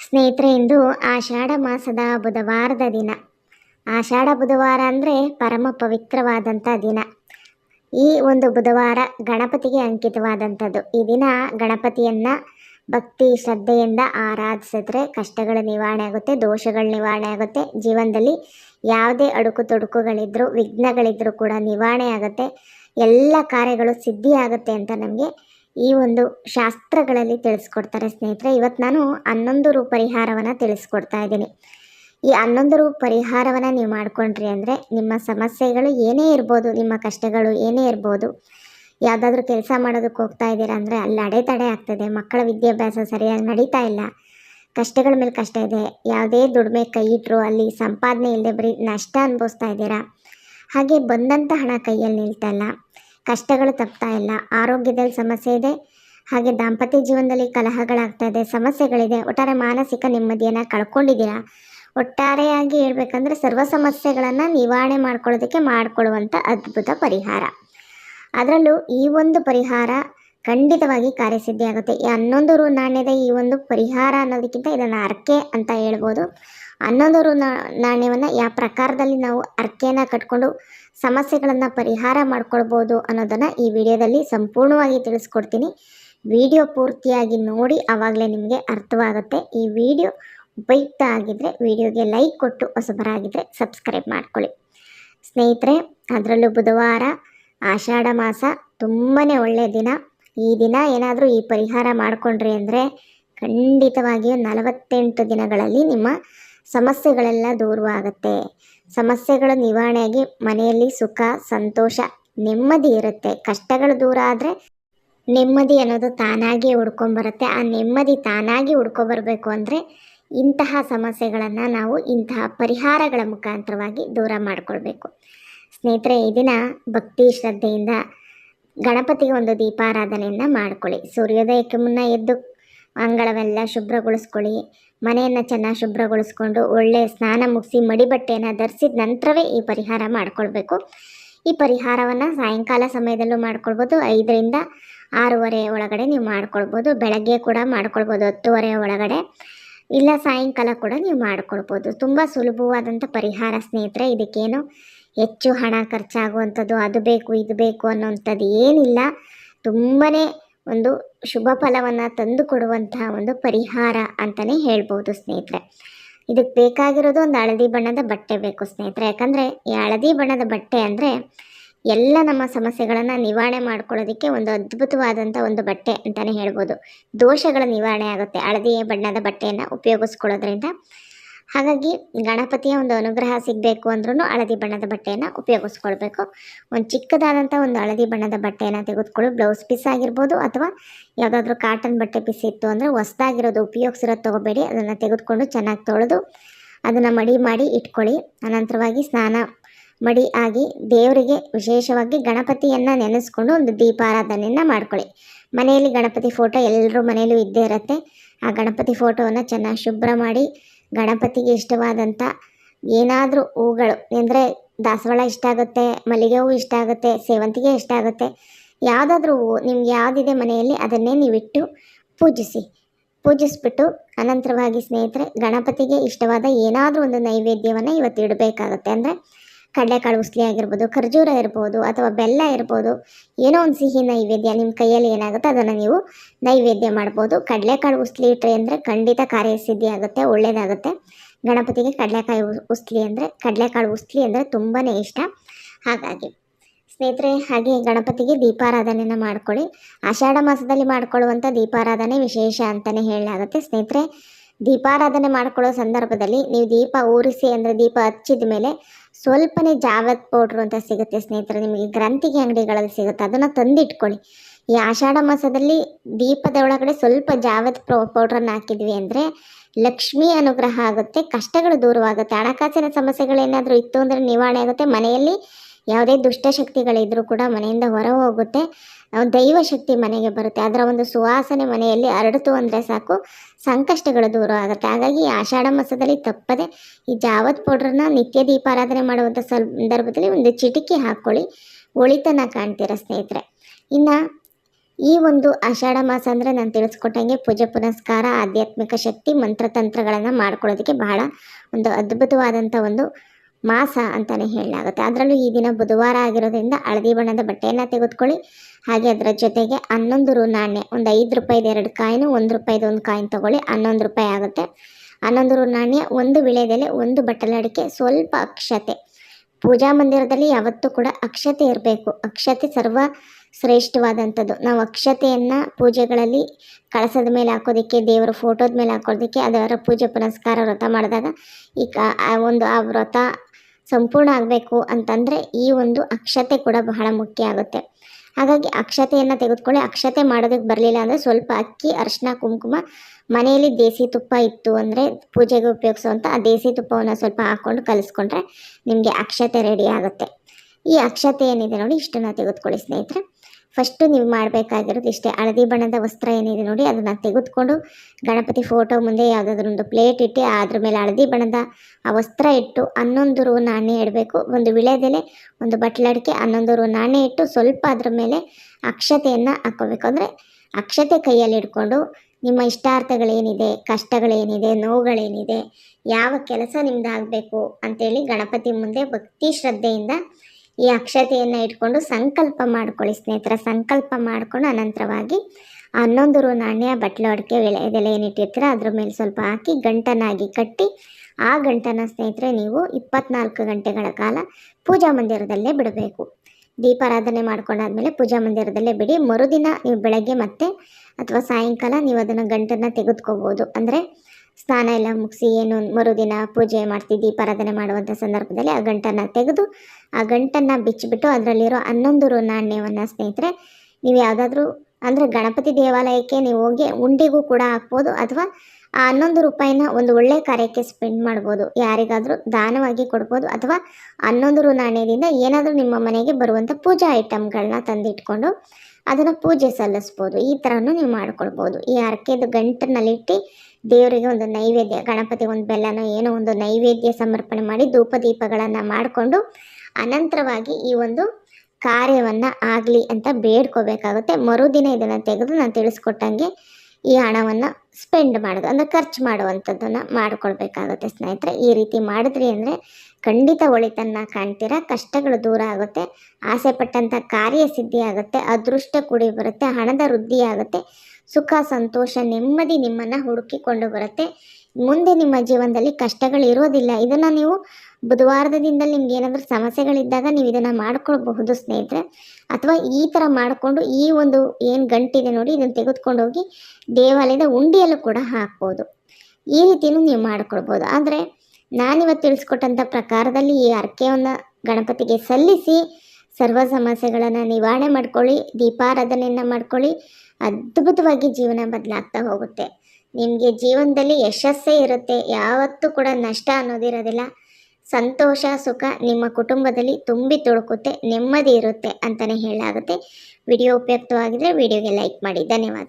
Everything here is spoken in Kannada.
ಸ್ನೇಹಿತರೆ ಇಂದು ಆಷಾಢ ಮಾಸದ ಬುಧವಾರದ ದಿನ. ಆಷಾಢ ಬುಧವಾರ ಅಂದರೆ ಪರಮ ಪವಿತ್ರವಾದಂಥ ದಿನ. ಈ ಒಂದು ಬುಧವಾರ ಗಣಪತಿಗೆ ಅಂಕಿತವಾದಂಥದ್ದು. ಈ ದಿನ ಗಣಪತಿಯನ್ನು ಭಕ್ತಿ, ಶ್ರದ್ಧೆಯಿಂದ ಆರಾಧಿಸಿದ್ರೆ ಕಷ್ಟಗಳ ನಿವಾರಣೆ ಆಗುತ್ತೆ, ದೋಷಗಳ ನಿವಾರಣೆ ಆಗುತ್ತೆ. ಜೀವನದಲ್ಲಿ ಯಾವುದೇ ಅಡುಕು ತೊಡುಕುಗಳಿದ್ದರೂ ವಿಘ್ನಗಳಿದ್ದರೂ ಕೂಡ ನಿವಾರಣೆ ಆಗುತ್ತೆ. ಎಲ್ಲ ಕಾರ್ಯಗಳು ಸಿದ್ಧಿಯಾಗುತ್ತೆ ಅಂತ ನಮಗೆ ಈ ಒಂದು ಶಾಸ್ತ್ರಗಳಲ್ಲಿ ತಿಳಿಸ್ಕೊಡ್ತಾರೆ ಸ್ನೇಹಿತರೆ. ಇವತ್ತು ನಾನು ಹನ್ನೊಂದು ರೂ ಪರಿಹಾರವನ್ನು ತಿಳಿಸ್ಕೊಡ್ತಾ ಇದ್ದೀನಿ. ಈ ಹನ್ನೊಂದು ರೂ ಪರಿಹಾರವನ್ನು ನೀವು ಮಾಡಿಕೊಂಡ್ರಿ ಅಂದರೆ ನಿಮ್ಮ ಸಮಸ್ಯೆಗಳು ಏನೇ ಇರ್ಬೋದು, ನಿಮ್ಮ ಕಷ್ಟಗಳು ಏನೇ ಇರ್ಬೋದು, ಯಾವುದಾದ್ರೂ ಕೆಲಸ ಮಾಡೋದಕ್ಕೆ ಹೋಗ್ತಾ ಇದ್ದೀರಾ ಅಂದರೆ ಅಲ್ಲಿ ಅಡೆತಡೆ ಆಗ್ತದೆ, ಮಕ್ಕಳ ವಿದ್ಯಾಭ್ಯಾಸ ಸರಿಯಾಗಿ ನಡೀತಾ ಇಲ್ಲ, ಕಷ್ಟಗಳ ಮೇಲೆ ಕಷ್ಟ ಇದೆ, ಯಾವುದೇ ದುಡಿಮೆ ಕೈ ಇಟ್ಟರು ಅಲ್ಲಿ ಸಂಪಾದನೆ ಇಲ್ಲದೆ ಬರೀ ನಷ್ಟ ಅನುಭವಿಸ್ತಾ ಇದ್ದೀರಾ, ಹಾಗೆ ಬಂದಂಥ ಹಣ ಕೈಯಲ್ಲಿ ನಿಲ್ತಾ ಇಲ್ಲ ಕಷ್ಟಗಳು ತಪ್ತಾ ಇಲ್ಲ. ಆರೋಗ್ಯದಲ್ಲಿ ಸಮಸ್ಯೆ ಇದೆ. ಹಾಗೆ ದಾಂಪತ್ಯ ಜೀವನದಲ್ಲಿ ಕಲಹಗಳಾಗ್ತಾ ಇದೆ. ಸಮಸ್ಯೆಗಳಿದೆ. ಒಟ್ಟಾರೆ ಮಾನಸಿಕ ನೆಮ್ಮದಿಯನ್ನು ಕಳ್ಕೊಂಡಿದ್ದೀರಾ? ಒಟ್ಟಾರೆಯಾಗಿ ಹೇಳಬೇಕಂದ್ರೆ ಸರ್ವ ಸಮಸ್ಯೆಗಳನ್ನು ನಿವಾರಣೆ ಮಾಡ್ಕೊಳ್ಳೋದಕ್ಕೆ ಮಾಡಿಕೊಳ್ಳುವಂಥ ಅದ್ಭುತ ಪರಿಹಾರ. ಅದರಲ್ಲೂ ಈ ಒಂದು ಪರಿಹಾರ ಖಂಡಿತವಾಗಿ ಕಾರ್ಯಸಿದ್ಧಿಯಾಗುತ್ತೆ. ಈ ಹನ್ನೊಂದು ರು ನಾಣ್ಯದ ಈ ಒಂದು ಪರಿಹಾರ ಅನ್ನೋದಕ್ಕಿಂತ ಇದನ್ನು ಅರ್ಕೆ ಅಂತ ಹೇಳ್ಬೋದು. ಹನ್ನೊಂದು ರು ನಾಣ್ಯವನ್ನು ಯಾವ ಪ್ರಕಾರದಲ್ಲಿ ನಾವು ಅರ್ಕೆಯನ್ನು ಕಟ್ಕೊಂಡು ಸಮಸ್ಯೆಗಳನ್ನು ಪರಿಹಾರ ಮಾಡ್ಕೊಳ್ಬೋದು ಅನ್ನೋದನ್ನು ಈ ವಿಡಿಯೋದಲ್ಲಿ ಸಂಪೂರ್ಣವಾಗಿ ತಿಳಿಸ್ಕೊಡ್ತೀನಿ. ವಿಡಿಯೋ ಪೂರ್ತಿಯಾಗಿ ನೋಡಿ ಆವಾಗಲೇ ನಿಮಗೆ ಅರ್ಥವಾಗುತ್ತೆ. ಈ ವಿಡಿಯೋ ಉಪಯುಕ್ತ ಆಗಿದ್ದರೆ ವಿಡಿಯೋಗೆ ಲೈಕ್ ಕೊಟ್ಟು ಹೊಸಬರಾಗಿದ್ದರೆ ಸಬ್ಸ್ಕ್ರೈಬ್ ಮಾಡ್ಕೊಳ್ಳಿ. ಸ್ನೇಹಿತರೆ, ಅದರಲ್ಲೂ ಬುಧವಾರ, ಆಷಾಢ ಮಾಸ ತುಂಬಾ ಒಳ್ಳೆಯ ದಿನ. ಈ ದಿನ ಏನಾದರೂ ಈ ಪರಿಹಾರ ಮಾಡಿಕೊಂಡ್ರಿ ಅಂದರೆ ಖಂಡಿತವಾಗಿಯೂ ನಲವತ್ತೆಂಟು ದಿನಗಳಲ್ಲಿ ನಿಮ್ಮ ಸಮಸ್ಯೆಗಳೆಲ್ಲ ದೂರವಾಗತ್ತೆ. ಸಮಸ್ಯೆಗಳು ನಿವಾರಣೆಯಾಗಿ ಮನೆಯಲ್ಲಿ ಸುಖ, ಸಂತೋಷ, ನೆಮ್ಮದಿ ಇರುತ್ತೆ. ಕಷ್ಟಗಳು ದೂರ ಆದರೆ ನೆಮ್ಮದಿ ಅನ್ನೋದು ತಾನಾಗಿಯೇ ಹುಡ್ಕೊಂಬರುತ್ತೆ. ಆ ನೆಮ್ಮದಿ ತಾನಾಗಿ ಹುಡ್ಕೊಬರ್ಬೇಕು ಅಂದರೆ ಇಂತಹ ಸಮಸ್ಯೆಗಳನ್ನು ನಾವು ಇಂತಹ ಪರಿಹಾರಗಳ ಮುಖಾಂತರವಾಗಿ ದೂರ ಮಾಡಿಕೊಳ್ಬೇಕು. ಸ್ನೇಹಿತರೆ, ಈ ದಿನ ಭಕ್ತಿ ಶ್ರದ್ಧೆಯಿಂದ ಗಣಪತಿಗೆ ಒಂದು ದೀಪಾರಾಧನೆಯನ್ನು ಮಾಡ್ಕೊಳ್ಳಿ. ಸೂರ್ಯೋದಯಕ್ಕೆ ಮುನ್ನ ಎದ್ದು ಅಂಗಳವೆಲ್ಲ ಶುಭ್ರಗೊಳಿಸ್ಕೊಳ್ಳಿ. ಮನೆಯನ್ನು ಚೆನ್ನಾಗಿ ಶುಭ್ರಗೊಳಿಸ್ಕೊಂಡು ಒಳ್ಳೆಯ ಸ್ನಾನ ಮುಗಿಸಿ ಮಡಿ ಬಟ್ಟೆಯನ್ನು ಧರಿಸಿದ ನಂತರವೇ ಈ ಪರಿಹಾರ ಮಾಡಿಕೊಳ್ಬೇಕು. ಈ ಪರಿಹಾರವನ್ನು ಸಾಯಂಕಾಲ ಸಮಯದಲ್ಲೂ ಮಾಡ್ಕೊಳ್ಬೋದು. ಐದರಿಂದ ಆರೂವರೆ ಒಳಗಡೆ ನೀವು ಮಾಡ್ಕೊಳ್ಬೋದು. ಬೆಳಗ್ಗೆ ಕೂಡ ಮಾಡ್ಕೊಳ್ಬೋದು, ಹತ್ತುವರೆ ಒಳಗಡೆ. ಇಲ್ಲ ಸಾಯಂಕಾಲ ಕೂಡ ನೀವು ಮಾಡ್ಕೊಳ್ಬೋದು. ತುಂಬ ಸುಲಭವಾದಂಥ ಪರಿಹಾರ ಸ್ನೇಹಿತರೆ, ಇದಕ್ಕೇನು ಹೆಚ್ಚು ಹಣ ಖರ್ಚಾಗುವಂಥದ್ದು, ಅದು ಬೇಕು, ಇದು ಬೇಕು ಅನ್ನೋವಂಥದ್ದು ಏನಿಲ್ಲ. ತುಂಬಾ ಒಂದು ಶುಭ ಫಲವನ್ನು ತಂದು ಕೊಡುವಂತಹ ಒಂದು ಪರಿಹಾರ ಅಂತಲೇ ಹೇಳ್ಬೋದು ಸ್ನೇಹಿತರೆ. ಇದಕ್ಕೆ ಬೇಕಾಗಿರೋದು ಒಂದು ಹಳದಿ ಬಣ್ಣದ ಬಟ್ಟೆ ಬೇಕು ಸ್ನೇಹಿತರೆ. ಯಾಕಂದರೆ ಈ ಹಳದಿ ಬಣ್ಣದ ಬಟ್ಟೆ ಅಂದರೆ ಎಲ್ಲ ನಮ್ಮ ಸಮಸ್ಯೆಗಳನ್ನು ನಿವಾರಣೆ ಮಾಡ್ಕೊಳ್ಳೋದಕ್ಕೆ ಒಂದು ಅದ್ಭುತವಾದಂಥ ಒಂದು ಬಟ್ಟೆ ಅಂತಲೇ ಹೇಳ್ಬೋದು. ದೋಷಗಳ ನಿವಾರಣೆ ಆಗುತ್ತೆ. ಹಳದಿ ಬಣ್ಣದ ಬಟ್ಟೆಯನ್ನು ಉಪಯೋಗಿಸ್ಕೊಳ್ಳೋದ್ರಿಂದ ಹಾಗಾಗಿ ಗಣಪತಿಯ ಒಂದು ಅನುಗ್ರಹ ಸಿಗಬೇಕು ಅಂದ್ರೂ ಹಳದಿ ಬಣ್ಣದ ಬಟ್ಟೆಯನ್ನು ಉಪಯೋಗಿಸ್ಕೊಳ್ಬೇಕು. ಒಂದು ಚಿಕ್ಕದಾದಂಥ ಒಂದು ಹಳದಿ ಬಣ್ಣದ ಬಟ್ಟೆಯನ್ನು ತೆಗೆದುಕೊಳ್ಳಿ. ಬ್ಲೌಸ್ ಪೀಸ್ ಆಗಿರ್ಬೋದು ಅಥವಾ ಯಾವುದಾದ್ರೂ ಕಾಟನ್ ಬಟ್ಟೆ ಪೀಸ್ ಇತ್ತು ಅಂದರೆ ಹೊಸ್ದಾಗಿರೋದು ಉಪಯೋಗಿಸಿರೋದು ತೊಗೋಬೇಡಿ. ಅದನ್ನು ತೆಗೆದುಕೊಂಡು ಚೆನ್ನಾಗಿ ತೊಳೆದು ಅದನ್ನು ಮಡಿ ಮಾಡಿ ಇಟ್ಕೊಳ್ಳಿ. ಅನಂತರವಾಗಿ ಸ್ನಾನ ಮಡಿ ಆಗಿ ದೇವರಿಗೆ ವಿಶೇಷವಾಗಿ ಗಣಪತಿಯನ್ನು ನೆನೆಸ್ಕೊಂಡು ಒಂದು ದೀಪಾರಾಧನೆಯನ್ನು ಮಾಡ್ಕೊಳ್ಳಿ. ಮನೆಯಲ್ಲಿ ಗಣಪತಿ ಫೋಟೋ ಎಲ್ಲರೂ ಮನೆಯಲ್ಲೂ ಇದ್ದೇ ಇರುತ್ತೆ. ಆ ಗಣಪತಿ ಫೋಟೋವನ್ನು ಚೆನ್ನಾಗಿ ಶುಭ್ರ ಮಾಡಿ ಗಣಪತಿಗೆ ಇಷ್ಟವಾದಂಥ ಏನಾದರೂ ಹೂಗಳು. ಅಂದರೆ ದಾಸವಾಳ ಇಷ್ಟ ಆಗುತ್ತೆ, ಮಲ್ಲಿಗೆ ಹೂವು ಇಷ್ಟ ಆಗುತ್ತೆ, ಸೇವಂತಿಗೆ ಇಷ್ಟ ಆಗುತ್ತೆ. ಯಾವುದಾದ್ರೂ ಹೂವು ನಿಮ್ಗೆ ಯಾವುದಿದೆ ಮನೆಯಲ್ಲಿ ಅದನ್ನೇ ನೀವಿಟ್ಟು ಪೂಜಿಸಿ. ಪೂಜಿಸ್ಬಿಟ್ಟು ಅನಂತರವಾಗಿ ಸ್ನೇಹಿತರೆ ಗಣಪತಿಗೆ ಇಷ್ಟವಾದ ಏನಾದರೂ ಒಂದು ನೈವೇದ್ಯವನ್ನು ಇವತ್ತು ಇಡಬೇಕಾಗುತ್ತೆ. ಅಂದರೆ ಕಡಲೆಕಾಳು ಉಸ್ಲಿ ಆಗಿರ್ಬೋದು, ಖರ್ಜೂರ ಇರ್ಬೋದು ಅಥವಾ ಬೆಲ್ಲ ಇರ್ಬೋದು, ಏನೋ ಒಂದು ಸಿಹಿ ನೈವೇದ್ಯ ನಿಮ್ಮ ಕೈಯಲ್ಲಿ ಏನಾಗುತ್ತೆ ಅದನ್ನು ನೀವು ನೈವೇದ್ಯ ಮಾಡ್ಬೋದು. ಕಡಲೆಕಾಳು ಉಸ್ಲಿ ಇಟ್ಟರೆ ಅಂದರೆ ಖಂಡಿತ ಕಾರ್ಯಸಿದ್ಧಿ ಆಗುತ್ತೆ ಒಳ್ಳೆಯದಾಗುತ್ತೆ ಗಣಪತಿಗೆ ಕಡಲೆಕಾಯಿ ಉಸ್ಲಿ ಅಂದರೆ, ಕಡಲೆಕಾಳು ಉಸ್ಲಿ ಅಂದರೆ ತುಂಬಾ ಇಷ್ಟ. ಹಾಗಾಗಿ ಸ್ನೇಹಿತರೆ, ಹಾಗೆ ಗಣಪತಿಗೆ ದೀಪಾರಾಧನೆಯನ್ನು ಮಾಡ್ಕೊಳ್ಳಿ. ಆಷಾಢ ಮಾಸದಲ್ಲಿ ಮಾಡ್ಕೊಳ್ಳುವಂಥ ದೀಪಾರಾಧನೆ ವಿಶೇಷ ಅಂತಲೇ ಹೇಳಲಾಗುತ್ತೆ. ಸ್ನೇಹಿತರೆ ದೀಪಾರಾಧನೆ ಮಾಡ್ಕೊಳ್ಳೋ ಸಂದರ್ಭದಲ್ಲಿ ನೀವು ದೀಪ ಊರಿಸಿ ಅಂದರೆ ದೀಪ ಹಚ್ಚಿದ ಮೇಲೆ ಸ್ವಲ್ಪನೇ ಜಾವತ್ ಪೌಡ್ರು ಅಂತ ಸಿಗುತ್ತೆ ಸ್ನೇಹಿತರೆ, ನಿಮಗೆ ಗ್ರಂಥಿಗೆ ಅಂಗಡಿಗಳಲ್ಲಿ ಸಿಗುತ್ತೆ. ಅದನ್ನು ತಂದಿಟ್ಕೊಳ್ಳಿ. ಈ ಆಷಾಢ ಮಾಸದಲ್ಲಿ ದೀಪದ ಒಳಗಡೆ ಸ್ವಲ್ಪ ಜಾವತ್ ಪೌಡ್ರನ್ನು ಹಾಕಿದ್ವಿ ಅಂದರೆ ಲಕ್ಷ್ಮಿ ಅನುಗ್ರಹ ಆಗುತ್ತೆ, ಕಷ್ಟಗಳು ದೂರವಾಗುತ್ತೆ, ಹಣಕಾಸಿನ ಸಮಸ್ಯೆಗಳೇನಾದರೂ ಇತ್ತು ಅಂದರೆ ನಿವಾರಣೆ ಆಗುತ್ತೆ, ಮನೆಯಲ್ಲಿ ಯಾವುದೇ ದುಷ್ಟಶಕ್ತಿಗಳಿದ್ರೂ ಕೂಡ ಮನೆಯಿಂದ ಹೊರ ಹೋಗುತ್ತೆ ದೈವ ಶಕ್ತಿ ಮನೆಗೆ ಬರುತ್ತೆ. ಅದರ ಒಂದು ಸುವಾಸನೆ ಮನೆಯಲ್ಲಿ ಹರಡಿತು ಅಂದರೆ ಸಾಕು, ಸಂಕಷ್ಟಗಳು ದೂರ ಆಗುತ್ತೆ. ಹಾಗಾಗಿ ಆಷಾಢ ಮಾಸದಲ್ಲಿ ತಪ್ಪದೆ ಈ ಜಾವತ್ ಪೌಡ್ರನ್ನ ನಿತ್ಯ ದೀಪಾರಾಧನೆ ಮಾಡುವಂಥ ಸಂದರ್ಭದಲ್ಲಿ ಒಂದು ಚಿಟಿಕೆ ಹಾಕ್ಕೊಳ್ಳಿ ಒಳಿತನ ಕಾಣ್ತೀರ ಸ್ನೇಹಿತರೆ. ಇನ್ನು ಈ ಒಂದು ಆಷಾಢ ಮಾಸ ಅಂದರೆ ನಾನು ತಿಳಿಸ್ಕೊಟ್ಟಂಗೆ ಪೂಜೆ, ಪುನಸ್ಕಾರ, ಆಧ್ಯಾತ್ಮಿಕ ಶಕ್ತಿ, ಮಂತ್ರತಂತ್ರಗಳನ್ನು ಮಾಡ್ಕೊಳ್ಳೋದಕ್ಕೆ ಬಹಳ ಒಂದು ಅದ್ಭುತವಾದಂಥ ಒಂದು ಮಾಸ ಅಂತಲೇ ಹೇಳಲಾಗುತ್ತೆ. ಅದರಲ್ಲೂ ಈ ದಿನ ಬುಧವಾರ ಆಗಿರೋದ್ರಿಂದ ಹಳದಿ ಬಣ್ಣದ ಬಟ್ಟೆಯನ್ನು ತೆಗೆದುಕೊಳ್ಳಿ. ಹಾಗೆ ಅದರ ಜೊತೆಗೆ ಹನ್ನೊಂದು ರು ನಾಣ್ಯ, ಒಂದು ಐದು ರೂಪಾಯಿದು ಎರಡು ಕಾಯಿನು, ಒಂದು ರೂಪಾಯಿದು ಒಂದು ಕಾಯಿನ್ ತೊಗೊಳ್ಳಿ, ಹನ್ನೊಂದು ರೂಪಾಯಿ ಆಗುತ್ತೆ. ಹನ್ನೊಂದು ರು ನಾಣ್ಯ, ಒಂದು ವಿಳೆದೆಲೆ, ಒಂದು ಬಟ್ಟಲಡಿಕೆ, ಸ್ವಲ್ಪ ಅಕ್ಷತೆ. ಪೂಜಾ ಮಂದಿರದಲ್ಲಿ ಯಾವತ್ತೂ ಕೂಡ ಅಕ್ಷತೆ ಇರಬೇಕು. ಅಕ್ಷತೆ ಸರ್ವ ಶ್ರೇಷ್ಠವಾದಂಥದ್ದು. ನಾವು ಅಕ್ಷತೆಯನ್ನು ಪೂಜೆಗಳಲ್ಲಿ ಕಳಸದ ಮೇಲೆ ಹಾಕೋದಕ್ಕೆ, ದೇವರ ಫೋಟೋದ ಮೇಲೆ ಹಾಕೋದಕ್ಕೆ, ಅದರ ಪೂಜೆ ಪುನಸ್ಕಾರ ವ್ರತ ಮಾಡಿದಾಗ, ಈ ಒಂದು ಆ ವ್ರತ ಸಂಪೂರ್ಣ ಆಗಬೇಕು ಅಂತಂದರೆ ಈ ಒಂದು ಅಕ್ಷತೆ ಕೂಡ ಬಹಳ ಮುಖ್ಯ ಆಗುತ್ತೆ. ಹಾಗಾಗಿ ಅಕ್ಷತೆಯನ್ನು ತೆಗೆದುಕೊಳ್ಳಿ. ಅಕ್ಷತೆ ಮಾಡೋದಕ್ಕೆ ಬರಲಿಲ್ಲ ಅಂದರೆ ಸ್ವಲ್ಪ ಅಕ್ಕಿ ಅರಿಶಿನ ಕುಂಕುಮ, ಮನೆಯಲ್ಲಿ ದೇಸಿ ತುಪ್ಪ ಇತ್ತು ಅಂದರೆ ಪೂಜೆಗೆ ಉಪಯೋಗಿಸುವಂಥ ಆ ದೇಸಿ ತುಪ್ಪವನ್ನು ಸ್ವಲ್ಪ ಹಾಕ್ಕೊಂಡು ಕಲಿಸ್ಕೊಂಡ್ರೆ ನಿಮಗೆ ಅಕ್ಷತೆ ರೆಡಿ ಆಗುತ್ತೆ. ಈ ಅಕ್ಷತೆ ಏನಿದೆ ನೋಡಿ, ಇಷ್ಟನ್ನು ತೆಗೆದುಕೊಳ್ಳಿ ಸ್ನೇಹಿತರೆ. ಫಸ್ಟು ನೀವು ಮಾಡಬೇಕಾಗಿರೋದು ಇಷ್ಟೇ. ಹಳದಿ ಬಣ್ಣದ ವಸ್ತ್ರ ಏನಿದೆ ನೋಡಿ, ಅದನ್ನು ತೆಗೆದುಕೊಂಡು ಗಣಪತಿ ಫೋಟೋ ಮುಂದೆ ಯಾವುದಾದ್ರೂ ಒಂದು ಪ್ಲೇಟ್ ಇಟ್ಟು, ಅದ್ರ ಮೇಲೆ ಹಳದಿ ಬಣ್ಣದ ಆ ವಸ್ತ್ರ ಇಟ್ಟು, ಹನ್ನೊಂದು ರೂ ನಾಣ್ಯ ಇಡಬೇಕು. ಒಂದು ವಿಳೆದೆಲೆ, ಒಂದು ಬಟ್ಲಡಿಕೆ ಹನ್ನೊಂದು ರೂ ನಾಣ್ಯ ಇಟ್ಟು ಸ್ವಲ್ಪ ಅದ್ರ ಮೇಲೆ ಅಕ್ಷತೆಯನ್ನು ಹಾಕ್ಕೋಬೇಕು ಅಂದರೆ ಅಕ್ಷತೆ ಕೈಯಲ್ಲಿ ಇಟ್ಕೊಂಡು ನಿಮ್ಮ ಇಷ್ಟಾರ್ಥಗಳೇನಿದೆ, ಕಷ್ಟಗಳೇನಿದೆ, ನೋವುಗಳೇನಿದೆ, ಯಾವ ಕೆಲಸ ನಿಮ್ದು ಆಗಬೇಕು ಅಂತೇಳಿ ಗಣಪತಿ ಮುಂದೆ ಭಕ್ತಿ ಶ್ರದ್ಧೆಯಿಂದ ಈ ಅಕ್ಷತೆಯನ್ನು ಇಟ್ಕೊಂಡು ಸಂಕಲ್ಪ ಮಾಡ್ಕೊಳ್ಳಿ ಸ್ನೇಹಿತರ. ಸಂಕಲ್ಪ ಮಾಡ್ಕೊಂಡು ಅನಂತರವಾಗಿ ಹನ್ನೊಂದು ರು ನಾಣ್ಯ ಬಟ್ಲು ಅಡಿಕೆ ಎಲೆ ಏನಿಟ್ಟಿರ್ತೀರ ಅದ್ರ ಮೇಲೆ ಸ್ವಲ್ಪ ಹಾಕಿ ಗಂಟನಾಗಿ ಕಟ್ಟಿ ಆ ಗಂಟನ ಸ್ನೇಹಿತರೆ ನೀವು ಇಪ್ಪತ್ನಾಲ್ಕು ಗಂಟೆಗಳ ಕಾಲ ಪೂಜಾ ಮಂದಿರದಲ್ಲೇ ಬಿಡಬೇಕು. ದೀಪಾರಾಧನೆ ಮಾಡ್ಕೊಂಡಾದ್ಮೇಲೆ ಪೂಜಾ ಮಂದಿರದಲ್ಲೇ ಬಿಡಿ. ಮರುದಿನ ನೀವು ಬೆಳಗ್ಗೆ ಮತ್ತೆ ಅಥವಾ ಸಾಯಂಕಾಲ ನೀವು ಅದನ್ನು ಗಂಟನ್ನು ತೆಗೆದುಕೋಬೋದು. ಅಂದರೆ ಸ್ನಾನ ಎಲ್ಲ ಮುಗಿಸಿ ಏನು ಮರುದಿನ ಪೂಜೆ ಮಾಡ್ತೀವಿ ದೀಪಾರಾಧನೆ ಮಾಡುವಂಥ ಸಂದರ್ಭದಲ್ಲಿ ಆ ಗಂಟನ್ನು ತೆಗೆದು ಆ ಗಂಟನ್ನು ಬಿಚ್ಚಿಬಿಟ್ಟು ಅದರಲ್ಲಿರೋ ಹನ್ನೊಂದು ರು ನಾಣ್ಯವನ್ನು ಸ್ನೇಹಿತರೆ, ನೀವು ಯಾವುದಾದ್ರೂ ಅಂದರೆ ಗಣಪತಿ ದೇವಾಲಯಕ್ಕೆ ನೀವು ಹೋಗಿ ಉಂಡಿಗೂ ಕೂಡ ಹಾಕ್ಬೋದು ಅಥವಾ ಆ ಹನ್ನೊಂದು ರೂಪಾಯಿನ ಒಂದು ಒಳ್ಳೆ ಕಾರ್ಯಕ್ಕೆ ಸ್ಪೆಂಡ್ ಮಾಡ್ಬೋದು. ಯಾರಿಗಾದರೂ ದಾನವಾಗಿ ಕೊಡ್ಬೋದು ಅಥವಾ ಹನ್ನೊಂದು ರು ನಾಣ್ಯದಿಂದ ಏನಾದರೂ ನಿಮ್ಮ ಮನೆಗೆ ಬರುವಂಥ ಪೂಜಾ ಐಟಮ್ಗಳನ್ನ ತಂದಿಟ್ಕೊಂಡು ಅದನ್ನು ಪೂಜೆ ಸಲ್ಲಿಸ್ಬೋದು. ಈ ಥರನೂ ನೀವು ಮಾಡ್ಕೊಳ್ಬೋದು. ಈ ಅರಕೆದು ಗಂಟನಲ್ಲಿಟ್ಟು ದೇವರಿಗೆ ಒಂದು ನೈವೇದ್ಯ ಗಣಪತಿ ಒಂದು ಬೆಲ್ಲನೋ ಏನೋ ಒಂದು ನೈವೇದ್ಯ ಸಮರ್ಪಣೆ ಮಾಡಿ ಧೂಪ ದೀಪಗಳನ್ನು ಮಾಡಿಕೊಂಡು ಅನಂತರವಾಗಿ ಈ ಒಂದು ಕಾರ್ಯವನ್ನು ಆಗಲಿ ಅಂತ ಬೇಡ್ಕೋಬೇಕಾಗುತ್ತೆ. ಮರುದಿನ ಇದನ್ನು ತೆಗೆದು ನಾನು ತಿಳಿಸ್ಕೊಟ್ಟಂಗೆ ಈ ಹಣವನ್ನು ಸ್ಪೆಂಡ್ ಮಾಡೋದು, ಅಂದರೆ ಖರ್ಚು ಮಾಡುವಂಥದ್ದನ್ನು ಮಾಡಿಕೊಳ್ಬೇಕಾಗುತ್ತೆ ಸ್ನೇಹಿತರೆ. ಈ ರೀತಿ ಮಾಡಿದ್ರಿ ಅಂದರೆ ಖಂಡಿತ ಒಳಿತನ್ನು ಕಾಣ್ತೀರಾ, ಕಷ್ಟಗಳು ದೂರ ಆಗುತ್ತೆ, ಆಸೆ ಪಟ್ಟಂಥ ಕಾರ್ಯ ಸಿದ್ಧಿ ಆಗುತ್ತೆ, ಅದೃಷ್ಟ ಕೂಡಿ ಬರುತ್ತೆ, ಹಣದ ವೃದ್ಧಿ ಆಗುತ್ತೆ, ಸುಖ, ಸಂತೋಷ, ನೆಮ್ಮದಿ ನಿಮ್ಮನ್ನು ಹುಡುಕಿಕೊಂಡು ಬರುತ್ತೆ. ಮುಂದೆ ನಿಮ್ಮ ಜೀವನದಲ್ಲಿ ಕಷ್ಟಗಳು ಇರೋದಿಲ್ಲ, ಇದನ್ನು ನೀವು ಬುಧವಾರದ ದಿನದಲ್ಲಿ ನಿಮ್ಗೆ ಏನಾದರೂ ಸಮಸ್ಯೆಗಳಿದ್ದಾಗ ನೀವು ಇದನ್ನು ಮಾಡ್ಕೊಳ್ಬಹುದು ಸ್ನೇಹಿತರೆ. ಅಥವಾ ಈ ಥರ ಮಾಡಿಕೊಂಡು ಈ ಒಂದು ಏನು ಗಂಟಿದೆ ನೋಡಿ ಇದನ್ನು ತೆಗೆದುಕೊಂಡು ಹೋಗಿ ದೇವಾಲಯದ ಉಂಡಿಯಲ್ಲೂ ಕೂಡ ಹಾಕ್ಬೋದು. ಈ ರೀತಿಯೂ ನೀವು ಮಾಡ್ಕೊಳ್ಬೋದು. ಆದರೆ ನಾನಿವತ್ತು ತಿಳಿಸ್ಕೊಟ್ಟಂಥ ಪ್ರಕಾರದಲ್ಲಿ ಈ ಅರ್ಕೆಯನ್ನು ಗಣಪತಿಗೆ ಸಲ್ಲಿಸಿ ಸರ್ವ ಸಮಸ್ಯೆಗಳನ್ನು ನಿವಾರಣೆ ಮಾಡ್ಕೊಳ್ಳಿ, ದೀಪಾರಾಧನೆಯನ್ನು ಮಾಡ್ಕೊಳ್ಳಿ, ಅದ್ಭುತವಾಗಿ ಜೀವನ ಬದಲಾಗ್ತಾ ಹೋಗುತ್ತೆ. ನಿಮಗೆ ಜೀವನದಲ್ಲಿ ಯಶಸ್ಸೇ ಇರುತ್ತೆ. ಯಾವತ್ತೂ ಕೂಡ ನಷ್ಟ ಅನ್ನೋದಿರೋದಿಲ್ಲ. ಸಂತೋಷ, ಸುಖ ನಿಮ್ಮ ಕುಟುಂಬದಲ್ಲಿ ತುಂಬಿ ತುಳುಕುತ್ತೆ, ನೆಮ್ಮದಿ ಇರುತ್ತೆ ಅಂತಲೇ ಹೇಳಲಾಗುತ್ತೆ. ವಿಡಿಯೋ ಉಪಯುಕ್ತವಾಗಿದ್ದರೆ ವಿಡಿಯೋಗೆ ಲೈಕ್ ಮಾಡಿ. ಧನ್ಯವಾದ.